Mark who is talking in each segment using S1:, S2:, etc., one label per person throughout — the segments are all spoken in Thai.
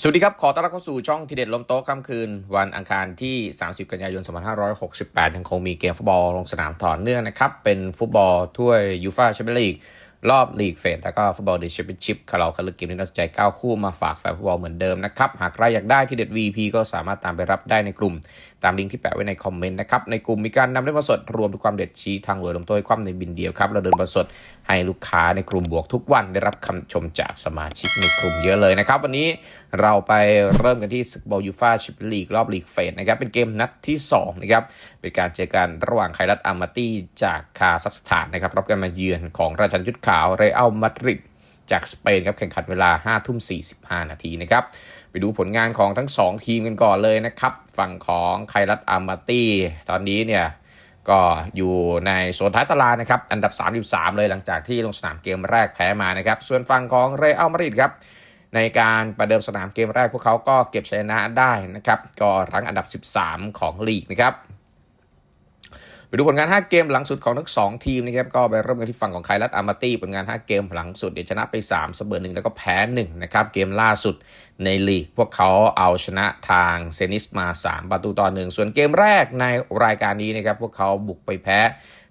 S1: สวัสดีครับ ขอต้อนรับเข้าสู่ช่องทีเด็ดลมโต๊ะค่ำคืน วันอังคารที่ 30 กันยายน 2568 ยังคงมีเกมฟุตบอลลงสนามต่อเนื่องนะครับ เป็นฟุตบอลถ้วยยูฟ่าแชมเปี้ยนลีกรอบลีกเฟสแล้วก็ฟุตบอลเดิแชมเปี้ยนชิพคาราคันลึกเกมนี้น่าสนใจ 9 คู่มาฝากแฟนฟุตบอลเหมือนเดิมนะครับ หากใครอยากได้ทีเด็ด VP ก็สามารถตามไปรับได้ในกลุ่ม ตามลิงก์ที่แปะไว้ในคอมเมนต์นะครับในกลุ่มมีการนำเล่นบอลสดรวมทุกความเด็ดชี้ทางหวยลมโต้คว่ำในบินเดียวครับเราเดินบอลสดให้ลูกค้าในกลุ่มบวกทุกวันได้รับคำชมจากสมาชิกในกลุ่มเยอะเลยนะครับ วันนี้เราไปเริ่มกันที่ศึกบอลยูฟาชมเปี้ยนลีกรอบลีกเฟสนะครับเป็นเกมนัดที่2นะครับเป็นการเจอกันระหว่างไครัตอามาตี้จากคาซัคสถานนะครับรับการมาเยือนของราชันชุดขาวเรอัลมาดริดจากสเปนครับแข่งขันเวลา5ทุ่ม45 นาทีนะครับ ดูผลงานของทั้ง 2 ทีมกันก่อนเลยนะครับ ฝั่งของไครัตอามาตี้ตอนนี้เนี่ยก็อยู่ในโซนท้ายตารางนะครับ อันดับ 33 เลยหลังจากที่ลงสนามเกมแรกแพ้มานะครับ ส่วนฝั่งของเรอัลมาดริดครับ ในการประเดิมสนามเกมแรกพวกเขาก็เก็บชัยชนะได้นะครับ ก็รั้งอันดับ 13 ของลีกนะครับ ไปดูผลงาน 5 เกมหลังสุดของทั้ง 2 ทีมนะครับก็ไปเริ่มกันที่ฝั่งของไครัตอามาตี้ผลงาน 5 เกมหลังสุดเดี๋ยวชนะไป 3 เสมอ1แล้วก็แพ้1นะครับเกมล่าสุดในลีก พวกเขาเอาชนะทางเซนิสมา 3 ประตูต่อ 1 ส่วนเกมแรกในรายการนี้นะครับพวกเขาบุกไปแพ้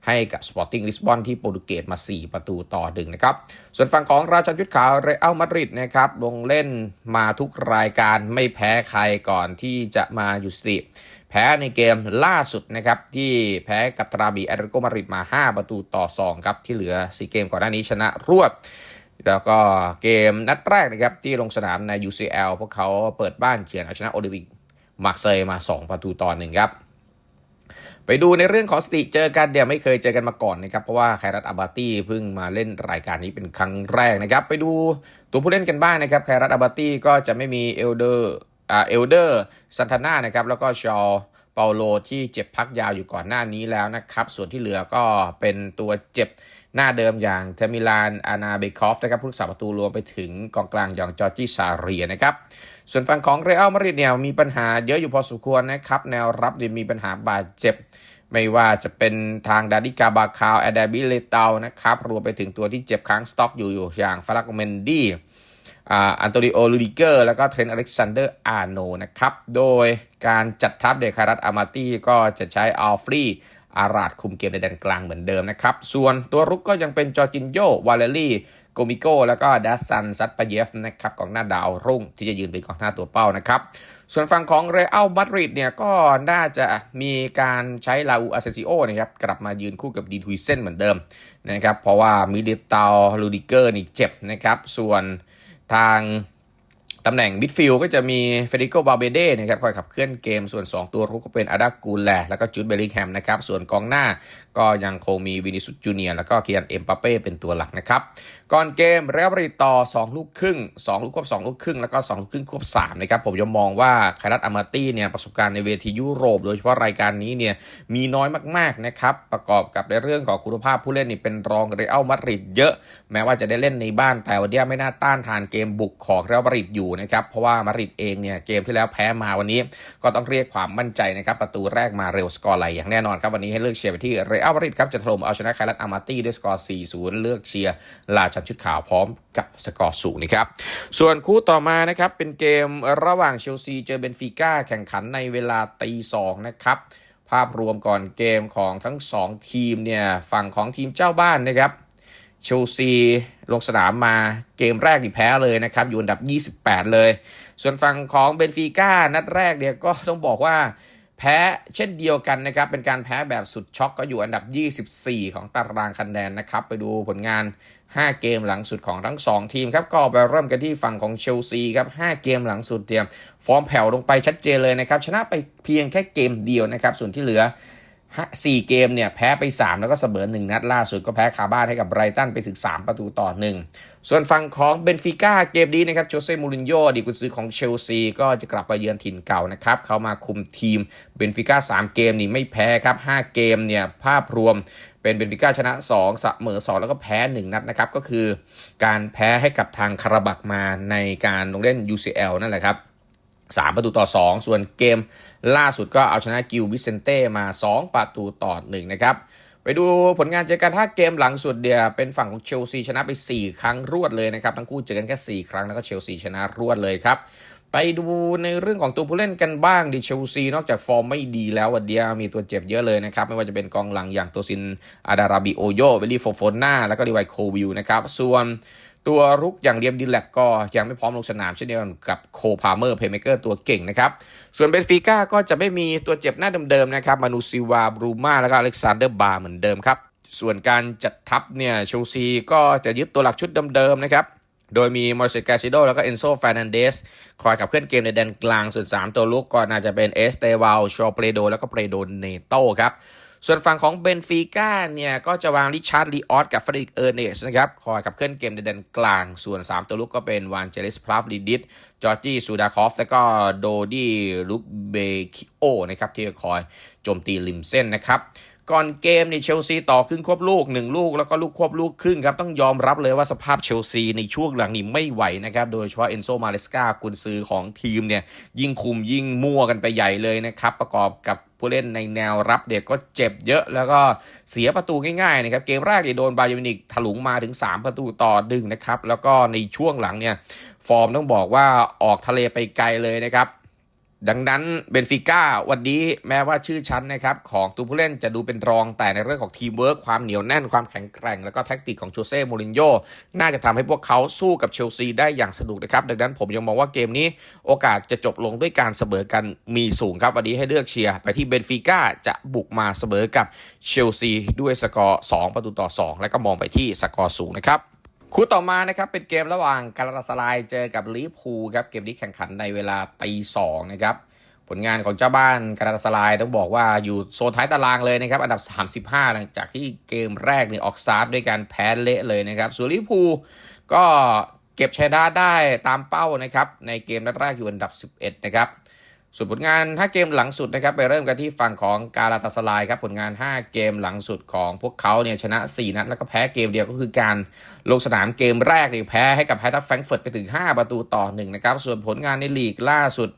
S1: ให้กับ Sporting Lisbon ที่โปรตุเกสมา 4 ประตูต่อ1นะครับ ส่วนฝั่งของราชันยุทธขาวเรอัลมาดริดนะครับ ลงเล่นมาทุกรายการไม่แพ้ใครก่อนที่จะมาอยู่สติ พ้ในเกมล่าสุดนะครับที่แพ้กับตราบีแอตเลติโกมาริดมา 5 ประตูต่อ 2 ครับที่เหลือ 4 เกมก่อนหน้านี้ชนะรวด แล้วก็เกมนัดแรกนะครับที่ลงสนามใน UCL พวกเขาเปิดบ้านเฉียนเอาชนะโอลิมปิกมาร์เซย์มา 2 ประตูต่อหนึ่งครับไปดูในเรื่องของสติเจอกันเดี๋ยวไม่เคยเจอกันมาก่อนนะครับ เพราะว่าไครัตอาบาตี้เพิ่งมาเล่นรายการนี้เป็นครั้งแรกนะครับ ไปดูตัวผู้เล่นกันบ้างนะครับไครัตอาบาตี้ก็จะไม่มีเอลเดอร์ เอลเดอร์ซันทาน่านะครับแล้วก็ชอเปาโลที่เจ็บพักยาวอยู่ก่อนหน้านี้แล้วนะครับ ส่วนที่เหลือก็เป็นตัวเจ็บหน้าเดิมอย่างเทมิลานอานาเบคอฟนะครับผู้รักษาประตูรวมไปถึงกองกลางอย่างจอร์จิซาเรียนะครับ ส่วนฝั่งของเรอัลมาดริดเนี่ยมีปัญหาเยอะอยู่พอสมควรนะครับ แนวรับเนี่ยมีปัญหาบาดเจ็บ ไม่ว่าจะเป็นทางดาดิกาบาคาวแอดาบิเลเตานะครับ รวมไปถึงตัวที่เจ็บค้างสต็อกอยู่อยู่อย่างฟารักเมนดี้ อันโตนิโอ ลูดิเกอร์ แล้วก็เทรนต์อเล็กซานเดอร์ อาร์โนนะครับ โดยการจัดทัพเดคารัตอามาตี้ก็จะใช้อัลฟรีอาราดคุมเกมในแดนกลางเหมือนเดิมนะครับ ส่วนตัวรุกก็ยังเป็นจอร์จินโยวาเลรี่โกมิโกแล้วก็ดัสซันซัตปาเยฟนะครับกองหน้าดาวรุ่งที่จะยืนเป็นกองหน้าตัวเป้านะครับ ส่วนฝั่งของเรอัลมาดริดเนี่ยก็น่าจะมีการใช้ลาอูอาเซซิโอนะครับกลับมายืนคู่กับดีทวิเซนเหมือนเดิมนะครับเพราะว่ามิดิตาลูดิเกอร์นี่เจ็บนะครับส่วน ทาง ตำแหน่งมิดฟิลด์ก็จะมีเฟเดริโกบาเบเดนะครับคอยขับเคลื่อนเกมส่วน 2 ตัวรุกก็เป็นอาดากูลแลแล้วก็จูดเบลลิงแฮมนะครับส่วนกองหน้าก็ยังคงมีวินิสุสจูเนียแล้วก็เคียนเอ็มปาเป้เป็นตัวหลักนะครับ ก่อนเกมเรอัลมาดริดต่อ 2 ลูกครึ่ง 2 ลูกควบ 2 ลูกครึ่ง แล้วก็ 2 ลูกครึ่งควบ 3 นะครับ ผมยังมองว่าคารัตอามาตี้เนี่ยประสบการณ์ในเวทียุโรป โดยเฉพาะรายการนี้เนี่ยมีน้อยมากๆนะครับประกอบกับในเรื่องของคุณภาพผู้เล่นนี่เป็นรองเรอัลมาดริดเยอะ แม้ว่าจะได้เล่นในบ้านแต่วันนี้ไม่น่าต้านทานเกมบุกของเรอัลมาดริดอยู่นะครับเพราะว่ามาริดเองเนี่ยเกมที่แล้วแพ้มาวันนี้ ก็ต้องเรียกความมั่นใจนะครับประตูแรกมาเร็วสกอร์ไหลอย่างแน่นอนครับวันนี้ให้เลือกเชียร์ไปที่เรอัลมาดริดครับจะถล่มเอาชนะคารัตอามาตี้ด้วยสกอร์ 4-0 เลือกเชียร์ลาชันชุดขาวพร้อมกับสกอร์สูงนะครับส่วนคู่ต่อมานะครับเป็นเกมระหว่างเชลซีเจอเบนฟิก้าแข่งขันในเวลาตีสองนะครับภาพรวมก่อนเกมของทั้ง 2 ทีมเนี่ยฝั่งของทีมเจ้าบ้านนะครับ เชลซีลงสนามมาเกมแรกนี่แพ้เลยนะครับ อยู่อันดับ 28 เลย ส่วนฝั่งของเบนฟิก้านัดแรกเนี่ยก็ต้องบอกว่าแพ้เช่นเดียวกันนะครับ เป็นการแพ้แบบสุดช็อกก็อยู่อันดับ 24 ของตารางคะแนนนะครับ ไปดูผลงาน 5 เกมหลังสุดของทั้ง 2 ทีมครับ ก็ไปเริ่มกันที่ฝั่งของเชลซีครับ 5 เกมหลังสุดเตรียมฟอร์มแผ่วลงไปชัดเจนเลยนะครับ ชนะไปเพียงแค่เกมเดียวนะครับ ส่วนที่เหลือ สี่เกมเนี่ยแพ้ไป 3 แล้วก็เสมอ1นัดล่าสุดก็แพ้คาบ้านให้กับไบรตันไปถึง 3 ประตูต่อ 1 ส่วนฝั่งของเบนฟิก้าเกมนี้นะครับโจเซ่มูรินโญ่ดีกุนซือของเชลซีก็จะกลับมาเยือนถิ่นเก่านะครับเขามาคุมทีมเบนฟิก้า3 เกมนี่ไม่แพ้ครับ5เกมเนี่ยภาพรวมเป็นเบนฟิก้าชนะ2เสมอ2 แล้วก็แพ้ 1 นัดนะครับก็คือการแพ้ให้กับทางคาราบักมาในการลงเล่น UCL นั่นแหละครับ 3 ประตูต่อ 2 ส่วนเกมล่าสุดก็เอาชนะกิลวิเซนเต้มา 2 ประตูต่อ 1 นะครับไปดูผลงานเจอกันถ้าเกมหลังสุดเดียเป็นฝั่งของเชลซีชนะไป 4 ครั้งรวดเลยนะครับ ทั้งคู่เจอกันแค่ 4 ครั้งแล้วก็เชลซีชนะรวดเลยครับ ไปดูในเรื่องของตัวผู้เล่นกันบ้างดิเชลซีนอกจากฟอร์มไม่ดีแล้ววันเดียมีตัวเจ็บเยอะเลยนะครับ ไม่ว่าจะเป็นกองหลังอย่างตัวซินอาดาราบิโอโยเวลี่โฟโฟน่าแล้วก็ดีไวโควิลนะครับส่วน ตัวรุกอย่างเรียมดิแลบก็ยังไม่พร้อมลงสนามเช่นเดียวกับโคพาเมอร์เพย์เมเกอร์ตัวเก่งนะครับ ส่วนเบนฟิก้าก็จะไม่มีตัวเจ็บหน้าเดิมๆนะครับ มานูซิวาบรูมาแล้วก็อเล็กซานเดอร์บาร์เหมือนเดิมครับ ส่วนการจัดทัพเนี่ยเชลซีก็จะยึดตัวหลักชุดเดิมๆนะครับโดยมีมอร์เซกาซิโดแล้วก็เอนโซฟานันเดสคอยขับเคลื่อนเกมในแดนกลางส่วน 3 ตัวลุกก็น่าจะเป็นเอสเตวาลชอเปรโด แล้วก็เปรโดเนโตครับ ส่วนฝั่งของเบนฟิก้าเนี่ย ก็จะวางริชาร์ดลีออสกับเฟรดิกเออร์เนสนะครับ คอยขับเคลื่อนเกมในแดนกลาง ส่วน 3 ตัวลุกก็เป็นวานเจลิสพลาฟลิดิสจอร์จี้ซูดาคอฟ แล้วก็โดดี้ลุกเบคิโอนะครับ ที่คอยโจมตีริมเส้นนะครับ ก่อนเกมนี่เชลซีต่อครึ่งควบลูก 1 ลูกแล้วก็ลูกควบลูกครึ่งครับ ต้องยอมรับเลยว่าสภาพเชลซีในช่วงหลังนี้ไม่ไหวนะครับ โดยเฉพาะเอนโซมาเลสกากุนซือของทีมเนี่ย ยิ่งคุมยิ่งมั่วกันไปใหญ่เลยนะครับ ประกอบกับผู้เล่นในแนวรับเด็กก็เจ็บเยอะแล้วก็เสียประตูง่ายๆนะครับ เกมแรกเนี่ยโดนบาเยร์มินิกถลุงมาถึง 3 ประตูต่อดึงนะครับ แล้วก็ในช่วงหลังเนี่ยฟอร์มต้องบอกว่าออกทะเลไปไกลเลยนะครับ ดังนั้นเบนฟิก้าวันนี้แม้ว่าชื่อชั้นนะครับของตัวผู้เล่นจะดูเป็นรองแต่ในเรื่องของทีมเวิร์คความเหนียวแน่นความแข็งแกร่ง แล้วก็แท็กติกของโจเซ่โมรินโญ่น่าจะทำให้พวกเขาสู้กับเชลซีได้อย่างสนุกนะครับ ดังนั้นผมยังมองว่าเกมนี้โอกาสจะจบลงด้วยการเสมอกันมีสูงครับ วันนี้ให้เลือกเชียร์ ไปที่เบนฟิก้าจะบุกมาเสมอกับเชลซีด้วยสกอร์ 2 ประตูต่อ 2 แล้วก็มองไปที่สกอร์สูงนะครับ คู่ต่อมานะครับเป็นเกมระหว่างกาลาตาสลายเจอกับลิพูครับเกมนี้แข่งขันในเวลาตีสองนะครับผลงานของเจ้าบ้านกาลาตาสลายต้องบอกว่าอยู่โซนท้ายตารางเลยนะครับอันดับ 35 หลังจากที่เกมแรกเนี่ยออกซาร์ด้วยการแพ้เละเลยนะครับส่วนลิพูก็เก็บชัยได้ได้ตามเป้านะครับในเกมนัดแรกอยู่อันดับ 11 นะครับ ส่วนผลงาน 5 เกมหลังสุดนะครับไปเริ่มกันที่ฝั่งของกาลาตาสลายครับผลงาน 5 เกมหลังสุดของพวกเขาเนี่ยชนะ 4 นัดแล้วก็แพ้เกมเดียวก็คือการลงสนามเกมแรกเนี่ยแพ้ให้กับไฮทัฟแฟรงก์เฟิร์ตไปถึง 5 ประตูต่อ 1 นะครับ ส่วนผลงานในลีกล่าสุด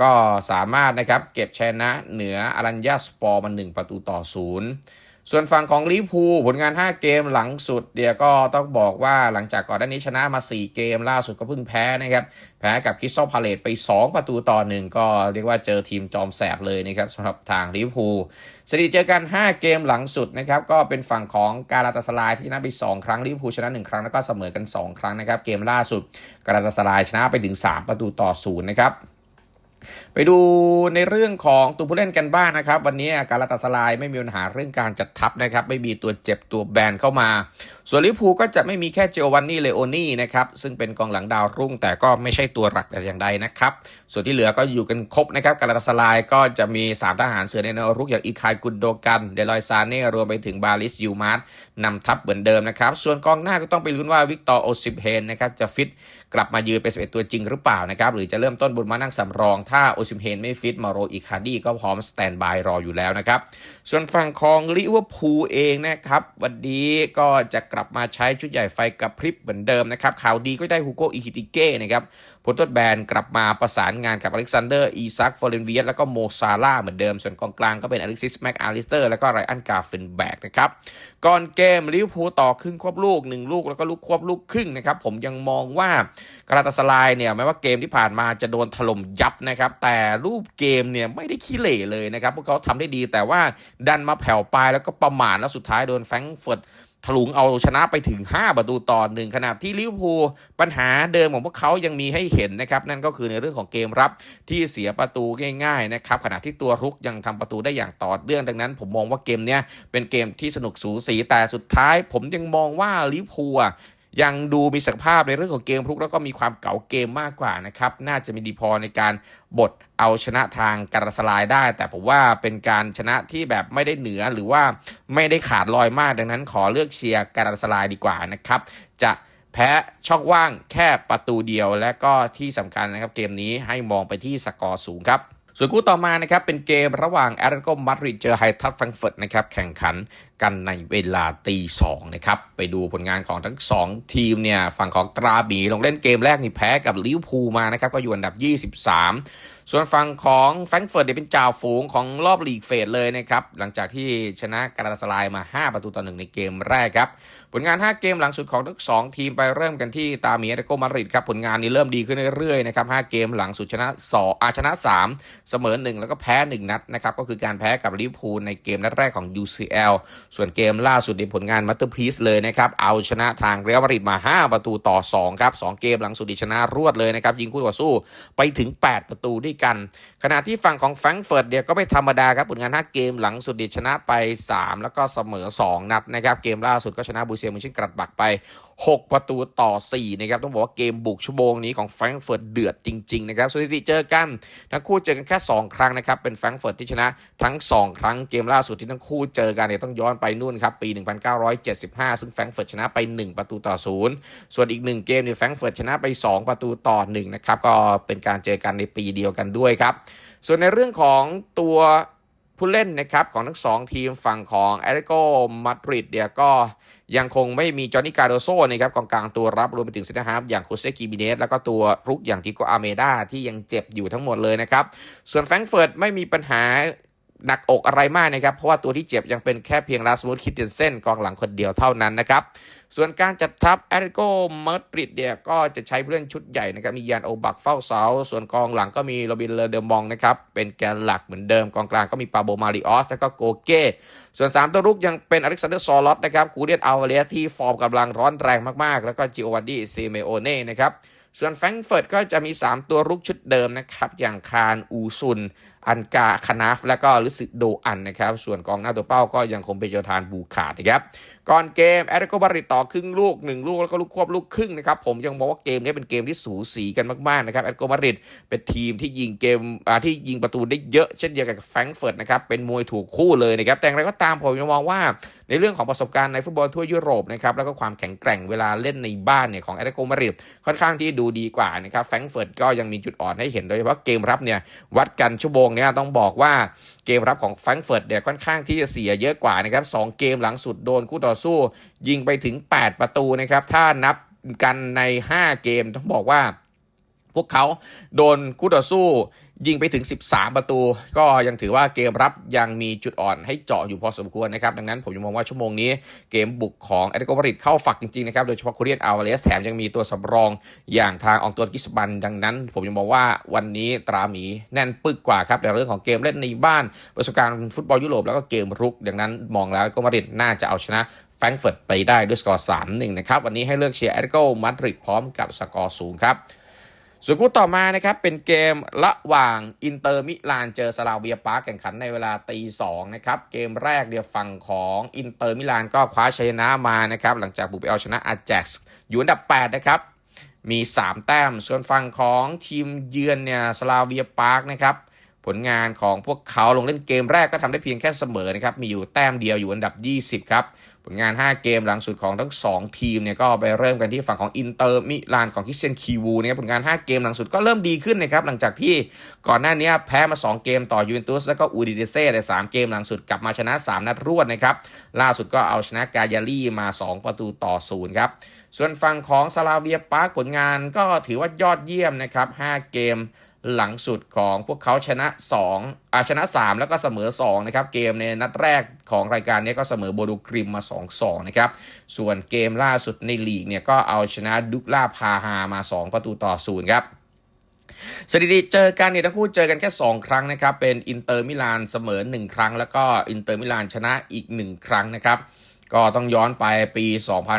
S1: ก็สามารถนะครับเก็บชนะเหนืออารัญญาสปอร์มา 1 ประตูต่อ 0 ส่วนฝั่งของลิเวอร์พูลผลงาน 5 เกมหลังสุดเดียก็ต้องบอกว่าหลังจากก่อนหน้านี้ชนะมา 4 เกมล่าสุดก็เพิ่งแพ้นะครับ แพ้กับคริสตัลพาเลตไป 2 ประตูต่อ1ก็เรียกว่าเจอทีมจอมแสบเลยนะครับสำหรับทางลิเวอร์พูลสถิติเจอกัน 5 เกมหลังสุดนะครับ ก็เป็นฝั่งของกาลาตาสลายที่ชนะไป 2 ครั้งลิเวอร์พูลชนะ 1 ครั้งแล้วก็เสมอกัน 2 ครั้งนะครับ เกมล่าสุดกาลาตาสลายชนะไปถึง 3 ประตูต่อ0นะครับ ไปดูในเรื่องของตัวผู้เล่นกันบ้างนนะครับ วันนี้การลาตาสลายไม่มีปัญหาเรื่องการจัดทัพนะครับ ไม่มีตัวเจ็บตัวแบนเข้ามา ส่วนลิพูก็จะไม่มีแค่เจโอวันนี่เลโอนี่นะครับ ซึ่งเป็นกองหลังดาวรุ่ง แต่ก็ไม่ใช่ตัวหลักแต่อย่างใดนะครับ ส่วนที่เหลือก็อยู่กันครบนะครับการลาตาสลายก็จะมี 3 ทหารเสือในแนวรุกอย่างอีคายกุนโดกันเดลอยซาเน่รวมไปถึงบาลิสยูมาร์ตนำทัพเหมือนเดิมนะครับส่วนกองหน้าก็ต้องไปลุ้นว่าวิกตอร์โอซิเพนนะครับจะฟิต กลับมายืนเป็น11ตัวจริงหรือเปล่านะครับหรือจะเริ่มต้นบนมานั่งสำรอง ถ้าโอซิมเฮนไม่ฟิตมาโรอิคาดี้ก็พร้อมสแตนบายรออยู่แล้วนะครับ ส่วนฝั่งของลิเวอร์พูลเองนะครับวันนี้ก็จะกลับมาใช้ชุดใหญ่ไฟกับพริบเหมือนเดิมนะครับข่าวดีก็ได้ฮูโกอิคิติเก้นะครับ ผลทดแบนกลับมาประสานงานกับอเล็กซานเดอร์อีซักฟอร์เรนเวียสแล้วก็โมซาร่าเหมือนเดิม ส่วนกองกลางก็เป็นอเล็กซิสแม็กอาริสเตอร์แล้วก็ไรอันกาเฟนแบกนะครับ ก่อนเกมลิเวอร์พูลต่อครึ่งควบลูก 1 ลูกแล้วก็ลูกควบลูกครึ่งนะครับ ผมยังมองว่ากราตาสลายเนี่ยแม้ว่าเกมที่ผ่านมาจะโดนถล่มยับนะครับ แต่รูปเกมเนี่ยไม่ได้ขี้เหร่เลยนะครับพวกเขาทำได้ดีแต่ว่าดันมาแผ่วปลายแล้วก็ประมาทแล้วสุดท้ายโดนแฟรงก์เฟิร์ต ถลุงเอาชนะไปถึง 5 ประตูต่อหนึ่งขณะที่ลิเวอร์พูลปัญหาเดิมของพวกเขายังมีให้เห็นนะครับนั่นก็คือในเรื่องของเกมรับที่เสียประตูง่ายๆนะครับขณะที่ตัวรุกยังทำประตูได้อย่างต่อเนื่องดังนั้น ผมมองว่าเกมเนี้ยเป็นเกมที่สนุกสูสีแต่สุดท้าย ผมยังมองว่าลิเวอร์พูล ยังดูมีศักยภาพในเรื่องของเกมรุกแล้วก็มีความเก๋าเกมมากกว่านะครับ น่าจะมีดีพอในการบดเอาชนะทางการสลายได้ แต่ผมว่าเป็นการชนะที่แบบไม่ได้เหนือหรือว่าไม่ได้ขาดลอยมากดังนั้นขอเลือกเชียร์การสลายดีกว่านะครับ จะแพ้ช่องว่างแค่ประตูเดียวและก็ที่สำคัญนะครับเกมนี้ให้มองไปที่สกอร์สูงครับส่วนคู่ต่อมานะครับเป็นเกมระหว่างแอตเลติโกมาดริดเจอไฮทัฟฟรงเฟิร์ตนะครับแข่งขันกันในเวลาตีสองนะครับ ไปดูผลงานของทั้ง 2 ทีมเนี่ย ฝั่งของตราบีลงเล่นเกมแรกนี่แพ้กับลิเวอร์พูลมานะครับ ก็อยู่อันดับ 23 ส่วนฝั่งของแฟรงเฟิร์ตเนี่ยเป็นจ่าฝูงของรอบลีกเฟสเลยนะครับ หลังจากที่ชนะกาลาตาสลายมา 5 ประตูต่อหนึ่งในเกมแรกครับ ผลงาน 5 เกมหลังสุดของทั้งสองทีมไปเริ่มกันที่ตามีเอเตโกมาริดครับผลงานนี้เริ่มดีขึ้นเรื่อยๆนะครับ5เกมหลังสุดชนะ2อาชนะ 3 เสมอ 1 แล้วก็แพ้ 1 นัดนะครับก็คือการแพ้กับลิเวอร์พูลในเกมนัดแรกของ UCL ส่วนเกมล่าสุดในผลงานมัตเตอร์พีสเลยนะครับ เอาชนะทางเรอัลมาดริดมา 5 ประตูต่อ 2 ครับ 2 เกมหลังสุดชนะรวดเลยนะครับ ยิงคู่ต่อสู้ไปถึง 8 ประตูด้วยกัน ขณะที่ฝั่งของแฟรงเฟิร์ตเนี่ยก็ไม่ธรรมดาครับ ผลงาน 5 เกมหลังสุดชนะไป 3 แล้วก็เสมอ 2 นัดนะครับ เกมล่าสุดก็ชนะบูเซียมุนชินกรัดบักไป 6 ประตูต่อ 4 นะครับ ต้องบอกว่าเกมบุกชั่วโมงนี้ของแฟรงเฟิร์ตเดือดจริงๆนะครับสถิติเจอกัน ทั้งคู่เจอกันแค่ 2 ครั้งนะครับเป็นแฟรงเฟิร์ตที่ชนะทั้ง 2 ครั้งเกมล่าสุดที่ทั้งคู่เจอกันเนี่ยต้องย้อนไปนู่นครับปี 1975 ซึ่งแฟรงก์เฟิร์ตชนะไป 1 ประตูต่อ 0 ส่วนอีก 1 เกมเนี่ยแฟรงก์เฟิร์ตชนะไป 2 ประตูต่อ 1 นะครับ ก็เป็นการเจอกันในปีเดียวกันด้วยครับ ส่วนในเรื่องของตัวผู้เล่นนะครับของทั้งสองทีมฝั่งของแอตเลติโกมาดริดเนี่ยก็ยังคงไม่มีจอห์นนี่การโดโซนะครับกองกลางตัวรับรวมไปถึงเซนเตอร์ฮาร์ฟอย่างโคเซกิบิเนสแล้วก็ตัวรุกอย่างติโกอาเมดาที่ยังเจ็บอยู่ทั้งหมดเลยนะครับ ส่วนแฟรงเฟิร์ตไม่มีปัญหา หนักอกอะไรมากนะครับ เพราะว่าตัวที่เจ็บยังเป็นแค่เพียงลาสมูดคิดเตนเซนกองหลังคนเดียวเท่านั้นนะครับ ส่วนการจัดทัพแอตเลติโกมาดริดเนี่ยก็จะใช้ผู้เล่นชุดใหญ่นะครับมียานโอบักเฝ้าเสา ส่วนกองหลังก็มีโรบินเลอเดอมองนะครับเป็นแกนหลักเหมือนเดิมกองกลางก็มีปาโบมาริออสแล้วก็โกเก้ส่วน 3 ตัวรุกยังเป็นอเล็กซานเดอร์ซอลอตนะครับคูเดียนอัลเวเลียที่ฟอร์มกำลังร้อนแรงมากๆ แล้วก็จิโอวันดี้ซีเมโอเน่นะครับส่วนแฟรงเฟิร์ตก็จะมี 3 ตัวรุกชุดเดิมนะครับ อย่างคารอูซุน อันกาคานาฟและก็ลิสิโดอันนะครับ ส่วนกองหน้าตัวเป้าก็ยังคงเป็นโยธานบูขาดนะครับ ก่อนเกมแอตเลติโกบาริตต่อครึ่งลูก 1 ลูก แล้วก็ลูกควบลูกครึ่งนะครับ ผมยังบอกว่าเกมนี้เป็นเกมที่สูสีกันมาก ๆ นะครับแอตเลติโกบาริตเป็นทีมที่ยิงเกมที่ยิงประตูได้เยอะ เช่นเดียวกับแฟรงก์เฟิร์ตนะครับ เป็นมวยถูกคู่เลยนะครับ แต่อย่างไรก็ตามผมยังมองว่าในเรื่องของประสบการณ์ในฟุตบอลทั่วยุโรปนะครับแล้วก็ความแข็งแกร่งเวลาเล่นในบ้านเนี่ยของแอตเลติโกมาริดค่อนข้างที่ดูดีกว่านะครับแฟรงก์เฟิร์ตก็ยังมีจุดอ่อนให้เห็นโดยเฉพาะเกมรับเนี่ยวัดกันชั่วโมงเนี่ยต้องบอกว่าเกมรับของแฟรงก์เฟิร์ตเนี่ยค่อนข้างที่จะเสียเยอะกว่านะครับสองเกมหลังสุดโดนคู่ต่อสู้ ยิงไปถึง 8 ประตูนะครับถ้านับกันใน 5 เกมต้องบอกว่าพวกเขาโดนคู่ต่อสู้ ยิงไปถึง 13 ประตู ก็ยังถือว่าเกมรับยังมีจุดอ่อนให้เจาะอยู่พอสมควรนะครับ ดังนั้นผมยังมองว่าชั่วโมงนี้เกมบุกของแอตเลติโกมาดริดเข้าฝักจริงๆนะครับ โดยเฉพาะคูเรียนอัลวาเลสแถมยังมีตัวสำรองอย่างทางอองตัวกิสบัน ดังนั้น ผมยังมองว่าวันนี้ตราหมีแน่นปึกกว่าครับในเรื่องของเกมเล่นในบ้าน ประสบการณ์ฟุตบอลยุโรปแล้วก็เกมรุก ดังนั้นมองแล้วก็มาดริดน่าจะเอาชนะแฟรงก์เฟิร์ตไปได้ด้วยสกอร์3-1นะครับวันนี้ให้เลือกเชียร์แอตเลติโกมาดริดพร้อมกับสกอร์สูงครับ ส่วนคู่ต่อมานะครับเป็นเกมระหว่างอินเตอร์มิลานเจอสลาเวียปาร์คแข่งขันในเวลาตีสองนะครับเกมแรกเดียวฝั่งของอินเตอร์มิลานก็คว้าชัยชนะมานะครับหลังจากบุกไปเอาชนะอาแจ็กซ์อยู่อันดับ 8 นะครับมี 3 แต้ม ส่วนฝั่งของทีมเยือนเนี่ยสลาเวียปาร์คนะครับผลงานของพวกเขาลงเล่นเกมแรกก็ทำได้เพียงแค่เสมอนะครับมีอยู่แต้มเดียวอยู่อันดับ 20 ครับ ผลงาน 5 เกมหลังสุดของทั้ง 2 ทีมเนี่ยก็ไปเริ่มกันที่ฝั่งของอินเตอร์มิลานของคิสเซนคีวูนะครับผลงาน 5 เกมหลังสุดก็เริ่มดีขึ้นนะครับหลังจากที่ก่อนหน้านี้แพ้มา 2 เกมต่อยูเวนตุสแล้วก็อูดิเดเซ่แต่3เกมหลังสุดกลับมาชนะ 3 นัดรวดนะครับล่าสุดก็เอาชนะกายาลีมา 2 ประตูต่อ0ครับส่วนฝั่งของซาลาเวียปาร์ผลงานก็ถือว่ายอดเยี่ยมนะครับ5เกม หลังสุดของพวกเขาชนะ2อาชนะ 3 แล้วก็เสมอ2นะครับเกมในนัดแรกของรายการนี้ก็เสมอโบดูกริมมา 2-2นะครับส่วนเกมล่าสุดในลีกเนี่ยก็เอาชนะดุกลาพาฮามา 2 ประตูต่อ0ครับสถิติเจอกันเนี่ยทั้งคู่เจอกันแค่ 2 ครั้งนะครับเป็นอินเตอร์มิลานเสมอ 1 ครั้ง แล้วก็อินเตอร์มิลานชนะอีก 1 ครั้งนะครับก็ต้องย้อนไปปี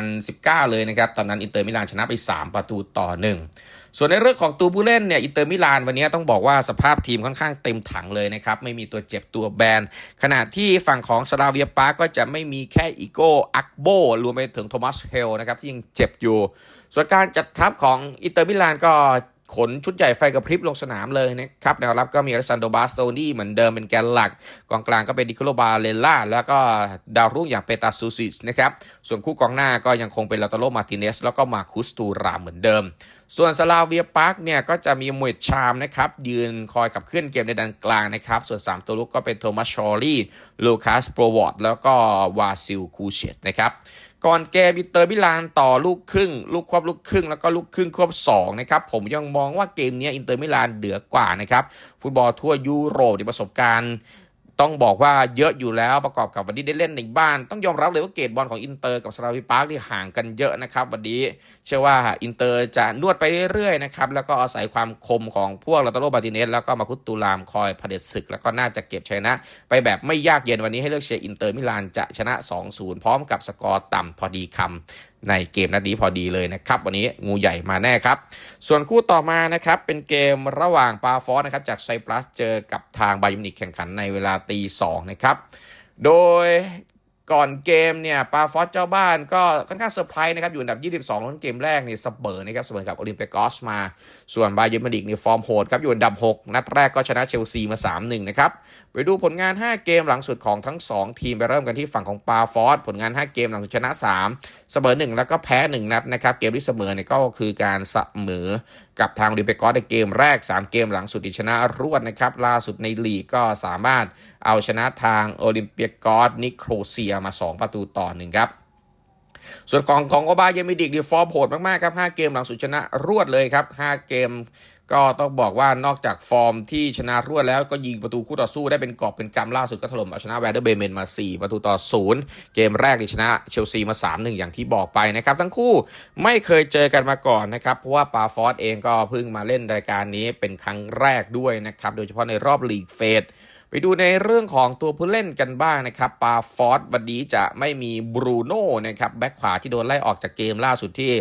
S1: 2019 เลยนะครับตอนนั้นอินเตอร์มิลานชนะไป 3 ประตูต่อ 1 ส่วนในเรื่องของตัวผู้เล่นเนี่ยอินเตอร์มิลานวันนี้ต้องบอกว่าสภาพทีมค่อนข้างเต็มถังเลยนะครับ ไม่มีตัวเจ็บตัวแบน ขณะที่ฝั่งของสลาเวียปาร์ก็จะไม่มีแค่อีโก้อักโบรวมไปถึงโทมัสเฮลนะครับที่ยังเจ็บอยู่ ส่วนการจัดทัพของอินเตอร์มิลานก็ขนชุดใหญ่ไฟกระพริบลงสนามเลยนะครับแนวรับก็มีอเลสซานโดบาสโตนี่เหมือนเดิมเป็นแกนหลัก กองกลางก็เป็นดิโคโลบาเลล่า แล้วก็ดาวรุ่งอย่างเปตาซูซิสนะครับ ส่วนคู่กองหน้าก็ยังคงเป็นลาตาโลมาติเนสแล้วก็มาคุสตูรามเหมือนเดิม ส่วนสลาเวียปาร์คเนี่ยก็จะมีมวยชามนะครับยืนคอยขับเคลื่อนเกมในด้านกลางนะครับ ส่วน 3 ตัวลุกก็เป็นโทมัสชอรี่ลูคัสโปรวอตแล้วก็วาซิลคูเชตนะครับก่อนเกมอินเตอร์มิลานต่อลูกครึ่ง ลูกควบลูกครึ่งแล้วก็ลูกครึ่งควบ2นะครับผมยังมองว่าเกมนี้อินเตอร์มิลานเดือกว่านะครับฟุตบอลทั่วยุโรปในประสบการณ์ ต้องบอกว่าเยอะอยู่แล้วประกอบกับวันนี้ได้เล่นในบ้าน ต้องยอมรับเลยว่าเกรดบอลของอินเตอร์กับสราวิปาร์คที่ห่างกันเยอะนะครับ วันนี้เชื่อว่าอินเตอร์จะนวดไปเรื่อยๆนะครับแล้วก็อาศัยความคมของพวกลาตาโรบาติเนสแล้วก็มาคุตตูลามคอยเผด็จศึก แล้วก็น่าจะเก็บชนะ ไปแบบไม่ยากเย็นวันนี้ให้เลือกเชียร์อินเตอร์มิลานจะชนะ 2-0 พร้อมกับสกอร์ต่ำพอดีคำ ในเกมนัดนี้พอดีเลยนะครับ วันนี้งูใหญ่มาแน่ครับ ส่วนคู่ต่อมานะครับ เป็นเกมระหว่างปาฟอสนะครับ จากไซปรัสเจอกับทางไบยูนิกแข่งขันในเวลาตีสองนะครับ โดย ก่อนเกมเนี่ยปาฟอสเจ้าบ้านก็ค่อนข้างเซอร์ไพรส์นะครับ อยู่อันดับ 22ต้นเกมแรกเนี่ยเสมอนะครับเสมอกับโอลิมเปียกอสมา ส่วนบาเยอร์มินิกเนี่ยฟอร์มโหดครับ อยู่อันดับ 6 นัดแรกก็ชนะเชลซีมา 3-1 นะครับ ไปดูผลงาน 5 เกมหลังสุดของทั้ง 2 ทีม ไปเริ่มกันที่ฝั่งของปาฟอสผลงาน 5 เกมหลังสุดชนะ 3 เสมอ 1 แล้วก็แพ้ 1 นัดนะครับเกมที่เสมอเนี่ยก็คือการเสมอกับทางโอลิมเปียกอสในเกมแรก 3 เกมหลังสุดที่ชนะรวดนะครับ ล่าสุดในลีกก็สามารถเอาชนะทางโอลิมเปียกอสนิโครเซียมา 2 ประตูต่อหนึ่งครับส่วนของของโอบาเยมิดิกดีฟอร์มโหดมาก ๆ ครับ 5 เกมหลังสุดชนะรวดเลยครับ 5 เกม ก็ต้องบอกว่านอกจากฟอร์มที่ชนะรวดแล้วก็ยิงประตูคู่ต่อสู้ได้เป็นกอบเป็นกำล่าสุดก็ถล่มเอาชนะแวร์เดอร์เบเมนมา 4 ประตูต่อ 0 เกมแรกที่ชนะเชลซีมา 3-1 อย่างที่บอกไปนะครับ ทั้งคู่ไม่เคยเจอกันมาก่อนนะครับ เพราะว่าปาฟอสเองก็เพิ่งมาเล่นรายการนี้เป็นครั้งแรกด้วยนะครับ โดยเฉพาะในรอบลีกเฟส ไปดูในเรื่องของตัวผู้เล่นกันบ้างนะครับปาฟอร์ดวันนี้จะไม่มีบรูโน่นะครับแบ็คขวาที่โดนไล่ออกจากเกมล่าสุดที่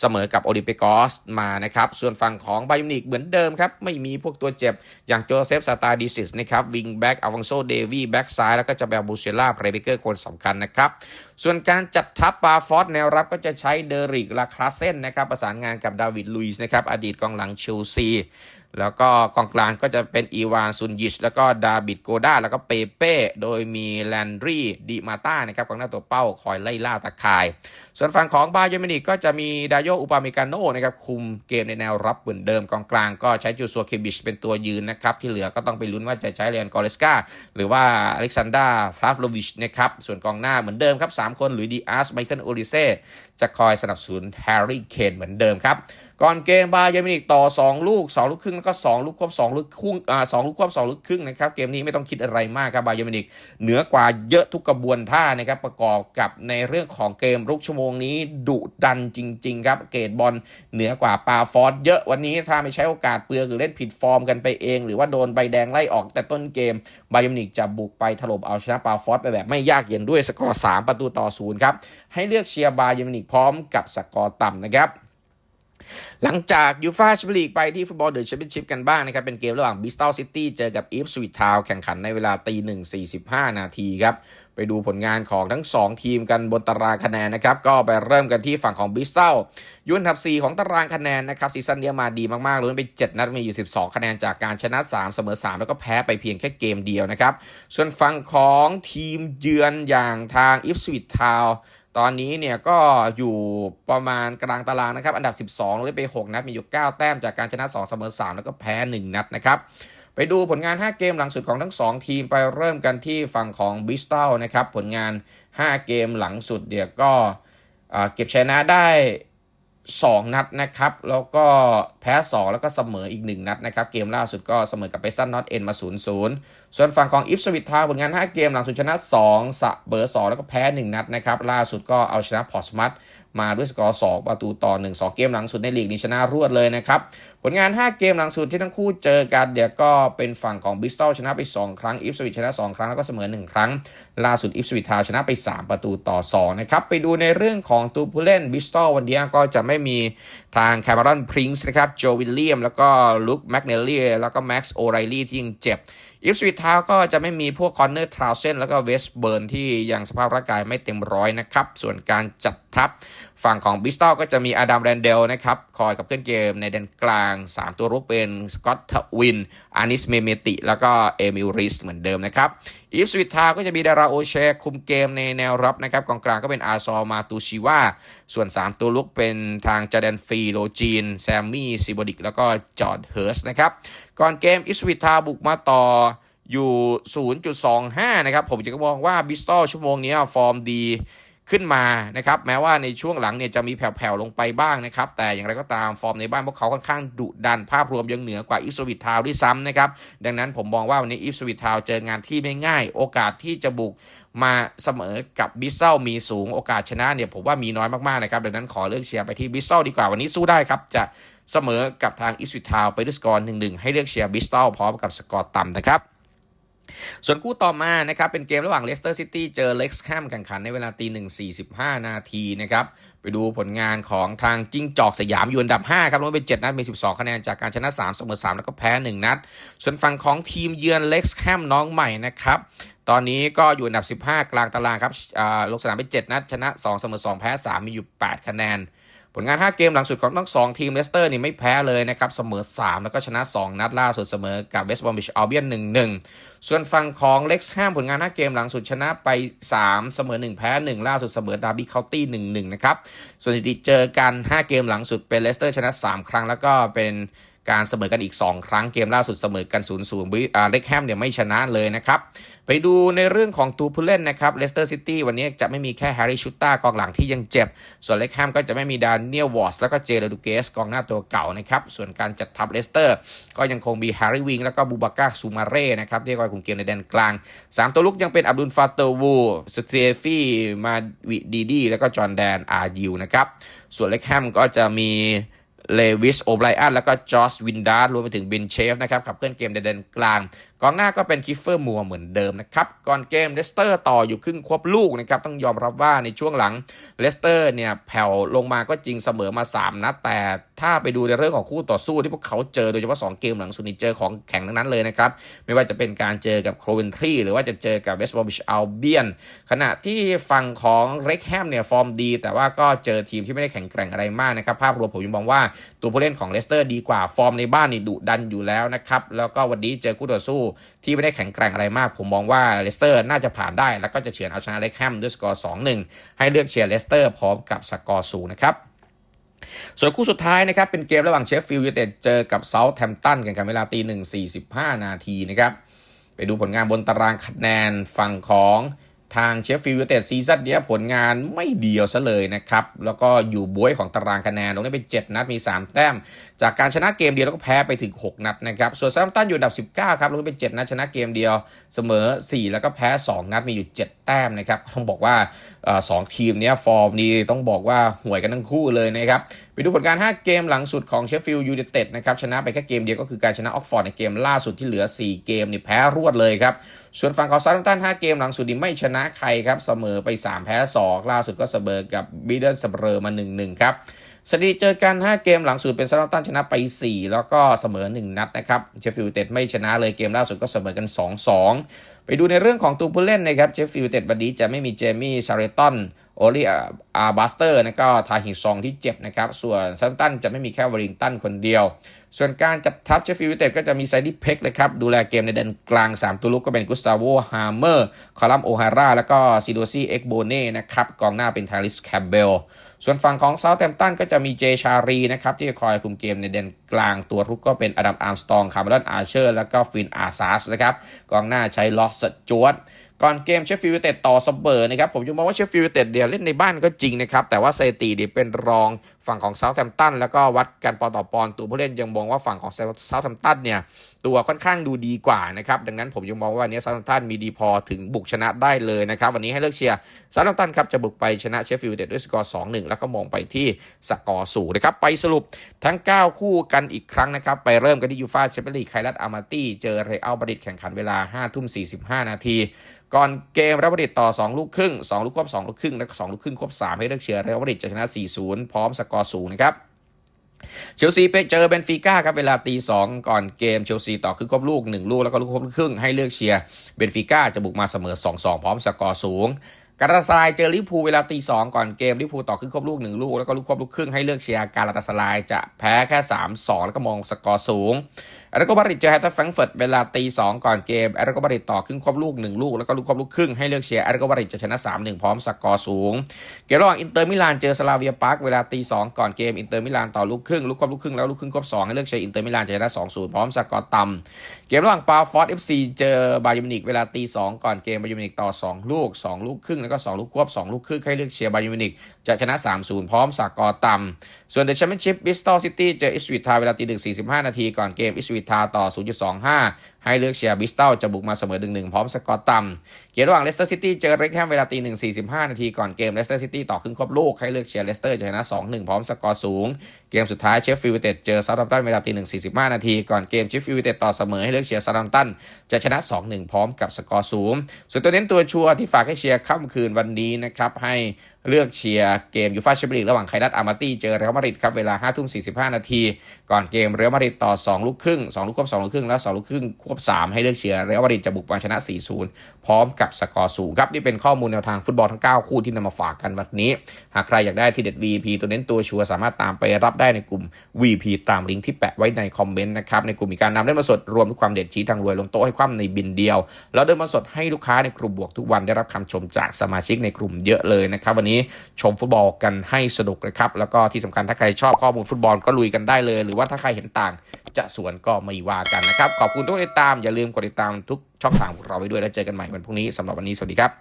S1: เสมอกับโอลิมปิกอสมานะครับ ส่วนฝั่งของไบยูนิกเหมือนเดิมครับ ไม่มีพวกตัวเจ็บอย่างโจเซฟสตาดิซิสนะครับวิงแบ็กอวังโซเดวีแบ็กซ้ายแล้วก็จะแบลบูเชล่าเพรเบเกอร์คนสำคัญนะครับ ส่วนการจัดทัพปาฟอร์ดแนวรับก็จะใช้เดริกลาคลาเซนนะครับประสานงานกับดาวิดลุยส์นะครับอดีตกองหลังเชลซี แล้วก็กองกลางก็จะเป็นอีวานซุนยิช แล้วก็ดาบิดโกด้าแล้วก็เปเป้ โดยมีแลนดรีดิมาต้านะครับกองหน้าตัวเป้าคอยไล่ล่าตะข่ายส่วนฝั่งของบาเยอร์มินิกก็จะมีดายโยอุปาเมกาโนนะครับคุมเกมในแนวรับเหมือนเดิมกองกลางก็ใช้จูซัวเคบิชเป็นตัวยืนนะครับที่เหลือก็ต้องไปลุ้นว่าจะใช้เรียนกอเลสกาหรือว่าอเล็กซานดราฟลาฟโลวิชนะครับส่วนกองหน้าเหมือนเดิมครับสามคนหรือดีอาร์สไมเคิลโอลิเซ่จะคอยสนับสนุนแฮร์รี่เคนเหมือนเดิมครับก่อนเกมบาเยอร์มินิกต่อ 2 ลูก 2 ลูกครึ่งแล้วก็ 2 ลูกควบ2ลูกครึ่งอ่า2ลูกควบ2ลูกครึ่งนะครับเกมนี้ไม่ต้องคิดอะไรมากครับบาเยอร์มินิกเหนือกว่าเยอะทุกกระบวนท่านะครับประกอบกับในเรื่องของเกมรุกชั่วโมงนี้ดุดันจริง ๆ ครับ เกตบอลเหนือกว่าปาฟอร์ดเยอะวันนี้ถ้าไม่ใช้โอกาสเปลือกหรือเล่นผิดฟอร์มกันไปเอง หรือว่าโดนใบแดงไล่ออกแต่ต้นเกมไบยมินิกจะบุกไปถล่มเอาชนะปาฟอร์ดไปแบบไม่ยากเย็นด้วยสกอร์3ประตูต่อศูนย์ครับให้เลือกเชียร์บาเยมินิกพร้อมกับสกอร์ต่ำนะครับ หลังจากยูฟาแชมเปี้ยนลีกไปที่ฟุตบอลเดอะแชมเปี้ยนชิพกันบ้างนะครับ เป็นเกมระหว่างบิสตัลซิตี้เจอกับอีฟสวิตทาวแข่งขันในเวลาตีหนึ่งสี่สิบห้านาทีครับ ไปดูผลงานของทั้ง 2 ทีมกันบนตารางคะแนนนะครับ ก็ไปเริ่มกันที่ฝั่งของบิสตัลยุนทับ 4 ของตารางคะแนนนะครับ ซีซั่นนี้มาดีมากๆลุ้นไป 7 นัดมีอยู่ 12 คะแนนจากการชนะ 3 เสมอ 3 แล้วก็แพ้ไปเพียงแค่เกมเดียวนะครับส่วนฝั่งของทีมเยือนอย่างทางอีฟสวิตทาว ตอนนี้เนี่ยก็อยู่ประมาณกลางตารางนะครับ อันดับ 12ลยไป6นัดมีอยู่ 9 แต้มจากการชนะ 2 เสมอ 3 แล้วก็แพ้ 1 นัดนะครับ ไปดูผลงาน 5 เกมหลังสุดของทั้ง 2 ทีมไปเริ่มกันที่ฝั่งของบิสตัลนะครับ ผลงาน 5 เกมหลังสุดเดี๋ยวก็เอ่อเก็บชนะได้ 2 นัดนะครับ แล้วก็แพ้ 2 แล้วก็เสมออีก 1 นัดนะครับ เกมล่าสุดก็เสมอกับเปซันนอตเอ็นมา 0-0 ส่วนฝั่งของอิฟสวิตทาผลงาน 5 เกมหลังสุดชนะ 2 สะเบอร์ 2 แล้วก็แพ้ 1 นัดนะครับ ล่าสุดก็เอาชนะพอร์สมัตมาด้วยสกอร์ 2 ประตูต่อ 1 2 เกมหลังสุดในลีกนี้ชนะรวดเลยนะครับ ผลงาน 5 เกมหลังสุดที่ทั้งคู่เจอกันเดี๋ยวก็เป็นฝั่งของบิสตัลชนะไป 2 ครั้งอิฟสวิตชนะ 2 ครั้งแล้วก็เสมอ 1 ครั้ง ล่าสุดอิฟสวิตทาวชนะไป 3 ประตูต่อ 2 นะครับ ไปดูในเรื่องของตัวผู้เล่นบิสตัลวันนี้ก็จะไม่มีทางแคมารอนพริงส์นะครับโจวิลเลียมแล้วก็ลุคแมกเนลลียแล้วก็แม็กซ์โอไรลี่ที่ยังเจ็บ อิฟสวิตทาวก็จะไม่มีพวกคอนเนอร์ทราวเซนแล้วก็เวสเบิร์นที่ยังสภาพร่างกายไม่เต็มร้อยนะครับ ส่วนการจัดทัพ ฝั่งของบิสตัลก็จะมีอดัมแรนเดลนะครับ คอยกับเคลื่อนเกมในแดนกลาง 3 ตัวรุกเป็นสกอตทวินอานิสเมเมติ แล้วก็เอมิลริสเหมือนเดิมนะครับอีฟสวิตทาก็จะมีดาราโอเชคุมเกมในแนวรับนะครับกองกลางก็เป็นอาซอมาตูชิวาส่วน 3 ตัวลุกเป็นทางจาแดนฟีโลจีน แซมมี่ซิบดิก แล้วก็จอร์ดเฮิร์สนะครับ ก่อนเกมอิฟสวิตทาบุกมาต่ออยู่ 0.25 นะครับ ผมจะมองว่าบิสตอลชั่วโมงนี้ฟอร์มดี ขึ้นมานะครับแม้ว่าในช่วงหลังเนี่ยจะมีแผ่วๆลงไปบ้างนะครับแต่อย่างไรก็ตามฟอร์มในบ้านพวกเขาค่อนข้างดุดันภาพรวมยังเหนือกว่าอิสวิตทาวด้วยซ้ำนะครับดังนั้นผมมองว่าวันนี้อิสวิตทาวเจองานที่ไม่ง่าย โอกาสที่จะบุกมาเสมอกับบิสเซลมีสูงโอกาสชนะเนี่ยผมว่ามีน้อยมากๆนะครับดังนั้นขอเลือกเชียร์ไปที่บิสเซลดีกว่าวันนี้สู้ได้ครับจะเสมอกับทางอิสวิตทาวไปด้วยสกอร์1-1ให้เลือกเชียร์บิสเซลพร้อมกับสกอร์ต่ำนะครับ ส่วนคู่ต่อมานะครับเป็นเกมระหว่างเลสเตอร์ซิตี้เจอเล็กซ์แฮมแข่งขันในเวลาตีหนึ่งสี่สิบห้านาทีนะครับไปดูผลงานของทางจิ้งจอกสยามอยู่อันดับ 5 ครับรวมเป็น7นัดมี 12 คะแนนจากการชนะ 3 เสมอ 3 แล้วก็แพ้ 1 นัด ส่วนฝั่งของทีมเยือนเล็กซ์แฮมน้องใหม่นะครับ ตอนนี้ก็อยู่อันดับ 15 กลางตารางครับอ่าลงสนามไป 7 นัด ชนะ 2 เสมอ 2 แพ้ 3 มีอยู่ 8 คะแนน ผลงาน 5 เกมหลังสุดของทั้ง 2 ทีมเลสเตอร์นี่ไม่แพ้เลยนะครับ เสมอ 3 แล้วก็ชนะ 2 นัดล่าสุดเสมอกับเวสต์บอมบิชอัลเบียน1-1 ส่วนฝั่งของเล็กซ์แฮมผลงาน 5 เกมหลังสุดชนะไป 3 เสมอ 1 แพ้ 1 ล่าสุดเสมอดาร์บี้เคาน์ตี้1-1 นะครับ ส่วนสถิติเจอกัน 5 เกมหลังสุดเป็นเลสเตอร์ชนะ 3 ครั้งแล้วก็เป็น การเสมอกันอีก 2 ครั้งเกมล่าสุดเสมอกัน0 0บิอ่าเล็กแฮมเนี่ยไม่ชนะเลยนะครับ ไปดูในเรื่องของตัวผู้เล่นนะครับเลสเตอร์ซิตี้วันนี้จะไม่มีแค่แฮร์รี่ชูต้ากองหลังที่ยังเจ็บ ส่วนเล็กแฮมก็จะไม่มีดานเนียลวอร์สแล้วก็เจเรดูเกสกองหน้าตัวเก่านะครับส่วนการจัดทัพเลสเตอร์ก็ยังคงมีแฮร์รี่วิงแล้วก็บูบาก้าซูมาเร่นะครับที่คอยคุมเกมในแดนกลาง 3 ตัวลุกยังเป็นอับดุลฟาเตอร์วูสเตฟี่มาวิดีดีแล้วก็จอห์นแดนอาร์ยิวนะครับส่วนเล็กแฮมก็จะมี เลวิสโอไบรอันแล้วก็จอสวินดาร์รวมไปถึงบินเชฟนะครับขับเคลื่อนเกมในแดนกลาง กองหน้าก็เป็นคิฟเฟอร์มัวเหมือนเดิมนะครับ ก่อนเกมเลสเตอร์ต่ออยู่ครึ่งควบลูกนะครับ ต้องยอมรับว่าในช่วงหลังเลสเตอร์เนี่ยแผ่วลงมาก็จริงเสมอมา 3 นัด แต่ถ้าไปดูในเรื่องของคู่ต่อสู้ที่พวกเขาเจอโดยเฉพาะ 2 เกมหลังสุดนี่เจอของแข็งทั้งนั้นเลยนะครับ ไม่ว่าจะเป็นการเจอกับโครเวนทรีหรือว่าจะเจอกับเวสต์บอมบิชอัลเบียนขณะที่ฝั่งของเร็กแฮมเนี่ยฟอร์มดี แต่ว่าก็เจอทีมที่ไม่ได้แข็งแกร่งอะไรมากนะครับภาพรวมผมยังมองว่าตัวผู้เล่นของเลสเตอร์ดีกว่าฟอร์มในบ้านนี่ดุดันอยู่แล้วนะครับแล้วก็วันนี้เจอคู่ต่อสู้ที่ไม่ได้แข็งแกร่งอะไรมาก ผมมองว่าเลสเตอร์น่าจะผ่านได้ แล้วก็จะเฉือนเอาชนะเลคแฮมด้วยสกอร์ 2-1 ให้เลือกเชียร์เลสเตอร์พร้อมกับสกอร์สูงนะครับส่วนคู่สุดท้ายนะครับ เป็นเกมระหว่างเชฟฟิลด์ยูไนเต็ดเจอกับเซาท์แฮมป์ตันกันกันเวลาตีหนึ่งสี่สิบห้านาทีนะครับ ไปดูผลงานบนตารางคะแนนฝั่งของ ทางเชฟฟิลด์ยูไนเต็ดซีซั่นนี้ผลงานไม่เดียวซะเลยนะครับ แล้วก็อยู่บวยของตารางคะแนนลงได้เป็น 7 นัดมี 3 แต้ม จากการชนะเกมเดียวแล้วก็แพ้ไปถึง 6 นัดนะครับ ส่วนซัมตันอยู่อันดับ 19 ครับลงได้เป็น 7 นัดชนะเกมเดียวเสมอ 4 แล้วก็แพ้ 2 นัดมีอยู่ 7 แต้มนะครับ ต้องบอกว่าสองทีมนี้ฟอร์มนี้ต้องบอกว่าห่วยกันทั้งคู่เลยนะครับ ไปดูผลการ 5 เกมหลังสุดของเชฟฟิลด์ยูไนเต็ดนะครับชนะไปแค่เกมเดียวก็คือการชนะออกฟอร์ดในเกมล่าสุดที่เหลือ 4 เกมนี่แพ้รวดเลยครับ ส่วนฝั่งของซาร์ตัน5เกมหลังสุดนี่ไม่ชนะใครครับ เสมอไป 3 แพ้ 2 ล่าสุดก็เสมอกับบีเดนสเปอร์มา 1-1 ครับสถิติเจอกัน 5 เกมหลังสุดเป็นซาร์ตันชนะไป 4 แล้วก็เสมอ 1 นัดนะครับเชฟฟิลด์เต็ดไม่ชนะเลยเกมล่าสุดก็เสมอกัน 2-2 ไปดูในเรื่องของตัวผู้เล่นนะครับเชฟฟิลด์เต็ดวันนี้จะไม่มีเจมี่ชาร์เรตันโอลีอาร์บัสเตอร์แล้วก็ทาฮิซองที่เจ็บนะครับส่วนซันตันจะไม่มีแค่วอริงตันคนเดียว ส่วนการจัดทัพเชฟฟิลด์ยูไนเต็ดก็จะมีไซดี้เพ็กเลยครับ ดูแลเกมในแดนกลาง 3 ตัวลุกก็เป็นกุสตาโวฮาร์เมอร์คอลัมโอฮาร่าแล้วก็ซิโดซีเอ็กโบเน่นะครับ กองหน้าเป็นทาริสแคมเบลส่วนฝั่งของเซาท์แ m มตันก็จะมีเจชารีนะครับ ที่จะคอยคุมเกมในแดนกลางตัวรุกก็เป็นอดัมอาร์มสตองคาร์เมลอนอาร์เชอร์ แล้วก็ฟินอาซาสนะครับกองหน้าใช้ลอสจวด ก่อนเกมเชฟฟิลด์ยูไนเต็ดต่อเสมอนะครับผมยังมองว่าเชฟฟิลด์ยูไนเต็ดเดียวเล่นในบ้านก็จริงนะครับ แต่ว่าสถิติเดียเป็นรองฝั่งของเซาท์แฮมตันแล้วก็วัดกันปอนต่อปอนตัวผู้เล่นยังมองว่าฝั่งของเซาท์แฮมตันเนี่ย ตัวค่อนข้างดูดีกว่านะครับ ดังนั้นผมยังมองว่าวันนี้เซาท์แ m มตันมีดีพอถึงบุกชนะได้เลยนะครับ วันนี้ให้เลือกเชียร์ซาท์แ m มตันครับจะบุกไปชนะเชฟฟิลด์ยูไนเต็ดด้วยสกอร์2-1แล้วก็มองไปที่สกอร์สูงนะครับ ไปสรุปทั้ง 9 คู่กันอีกครั้งนะครับ ไปเริ่มกันที่ยูฟ่าแชมเปี้ยนลีกไครัตอามาตี้เจอเรอัลมาริดแข่งขันเวลา5ทุ่ม45 นาทีก่อนเกมเรอัลมาดริดต่อ 2 ลูกครึ่ง 2 ลูกควบ2ลูกครึ่งและ2ลูกครึ่งควบ3ให้เลือกเชียร์เรอัลมาดริดจะชนะ 4-0 พร้อมสกอร์สูงนะครับ เชลซีไปเจอเบนฟิก้าครับเวลาตีสองก่อนเกมเชลซีต่อคือครบลูก 1 ลูก แล้วก็ลูกครบครึ่งให้เลือกเชียร์เบนฟิก้าจะบุกมาเสมอ 2-2 พร้อมสกอร์สูง การาตาสลายเจอลิพูเวลาตีสองก่อนเกมลิพูต่อครึ่งควบลูก1ลูก แล้วก็ลูกควบลูกครึ่งให้เลือกเชียร์การาตาสลายจะแพ้แค่ 3-2 แล้วก็มองสกอร์สูงแอตเลติโกมาริดเจอแฮตต์แฟรงเฟิร์ตเวลาตีสองก่อนเกมแอตเลติโกมาริดต่อครึ่งควบลูก1ลูก แล้วก็ลูกควบลูกครึ่งให้เลือกเชียร์แอตเลติโกมาริดจะชนะ 3-1 พร้อมสกอร์สูง เกมระหว่างอินเตอร์มิลานเจอสลาเวียปาร์คเวลาตีสองก่อนเกมอินเตอร์มิลานต่อลูกครึ่งลูกควบลูกครึ่งแล้วลูกครึ่งควบสองให้เลือกเชียร์อินเตอร์มิลานจะชนะ2-0พร้อมสกอร์ต่ำเกมระหว่างปาฟอร์ดเอฟซีเจอบาเยอร์มิวนิกเวลาตีสองก่อนเกมบาเยอร์มิวนิกต่อ 2 ลูก 2 ลูกครึ่งแล้วก็ก็ 2 ลูกควบ 2 ลูกครึ่งให้เลือกเชียร์บาเยิร์นมิวนิกจะชนะ 3-0 พร้อมสากอร์ต่ำ ส่วนเดอะแชมเปี้ยนชิพบิสตอลซิตี้เจออิสวิททาเวลาตีหนึ่ง45นาทีก่อนเกมอิสวิททาต่อ0.25ให้เลือกเชียร์บิสตอลจะบุกมาเสมอ1-1พร้อมสกอร์ต่ำเกมระหว่างเลสเตอร์ซิตี้เจอเร็กแฮมเวลาตีหนึ่ง45นาทีก่อนเกมเลสเตอร์ซิตี้ต่อครึ่งครบลูกให้เลือกเชียร์เลสเตอร์จะชนะ2-1พร้อมสกอร์สูง เกมสุดท้ายเชฟฟิลด์เต็ดเจอซาท์แฮมตันเวลาตีหนึ่ง45นาทีก่อนเกมเชฟฟิลด์เต็ดต่อเสมอให้เลือกเชียร์ซาท์แฮมตันจะชนะ2-1พร้อมกับสกอร์สูง ส่วนตัวเน้นตัวชัวร์ที่ฝากให้เชียร์ค่ำคืนวันนี้นะครับให้เลือกเชียร์เกมยูฟ่าแชมเปี้ยนลีกระหว่างไคดัตอามาตี้เจอเรอัลมาดริดครับเวลา5ทุ่ม45นาที ก่อนเกมเรอัลมาดริดต่อ 2 ลูกครึ่ง 2 ลูกควบ2ลูกครึ่งแล้ว 2 ลูกครึ่งควบ 3 ให้เลือกเชียร์เรอัลมาดริดจะบุกมาชนะ 4-0 พร้อมกับสกอร์สูงครับ นี่เป็นข้อมูลแนวทางฟุตบอลทั้ง 9 คู่ที่นำมาฝากกันวันนี้ หากใครอยากได้ทีเด็ด VP ตัวเน้นตัวชัวร์สามารถตามไปรับได้ในกลุ่ม VP ตามลิงก์ที่แปะไว้ในคอมเมนต์นะครับในกลุ่มมีการนำเล่นมาสดรวมทุกความเด็ดชี้ทางรวยลงโต๊ะให้คว่ำในบินเดียว แล้วเดินมาสดให้ลูกค้าในกลุ่มบวกทุกวันได้รับคำชมจากสมาชิกในกลุ่มเยอะเลยนะครับวันนี้ชมฟุตบอลกันให้สนุกนะครับ แล้วก็ที่สำคัญถ้าใครชอบข้อมูลฟุตบอลก็ลุยกันได้เลย หรือว่าถ้าใครเห็นต่างจะสวนก็ไม่ว่ากันนะครับ ขอบคุณทุกติดตามอย่าลืมกดติดตามทุกช่องทางของเราไว้ด้วยแล้วเจอกันใหม่วันพรุ่งนี้สำหรับวันนี้สวัสดีครับ